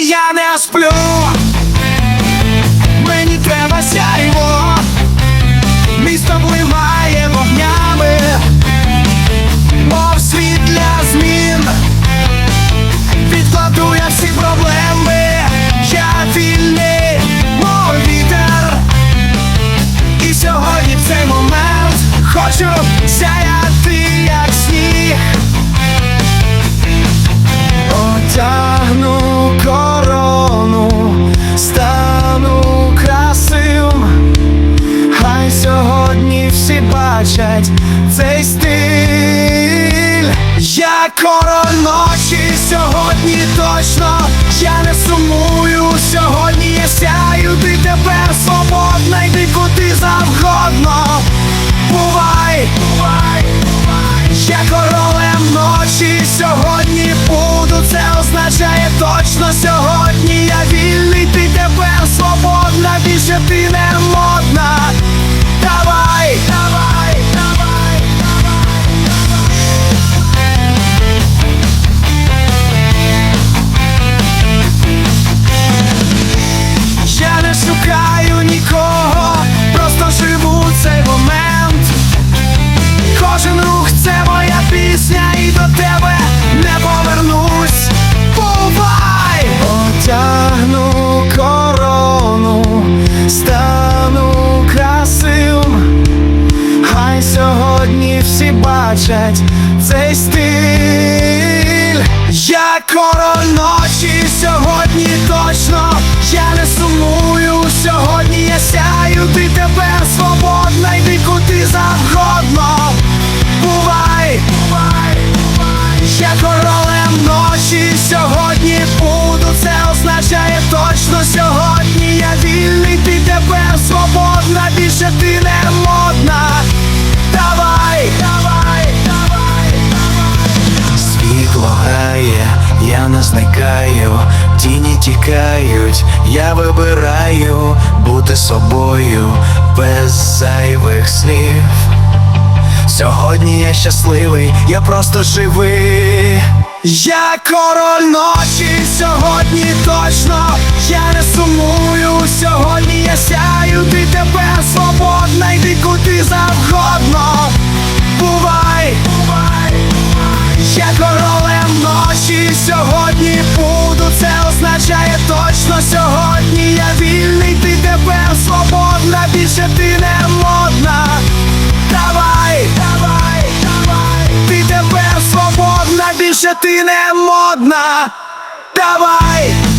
я не сплю, мені треба сяйво, місто блимає вогнями, мов світ для змін. Відкладу я всі проблеми, я вільний, мов вітер. І сьогодні в цей момент. Хочу сяяти, бачать цей стиль. Я король ночі сьогодні точно. Я не сумую, шукаю нікого, просто живу цей момент. Кожен рух це моя пісня, і до тебе не повернусь. Бувай! Одягну корону, стану красивим. Хай сьогодні всі бачать цей стиль. Я король ночі сьогодні точно. Я не сумую, сяю, ти тепер свободна, йди куди завгодно. Бувай, бувай, бувай. Я королем ночі сьогодні буду, це означає точно сьогодні я вільний, ти тепер свободна, більше ти не модна. Давай, давай, давай, давай. Світло грає, я не зникаю, тіні тікають, бути собою без зайвих слів. Сьогодні я щасливий, я просто живий. Я король ночі, сьогодні точно, я не сумую, сьогодні я сяю, ти тепер свободна, йди куди завгодно. Бувай, бувай, я королем ночі сьогодні буду, це означає точно сьогодні більше ти не модна. Давай.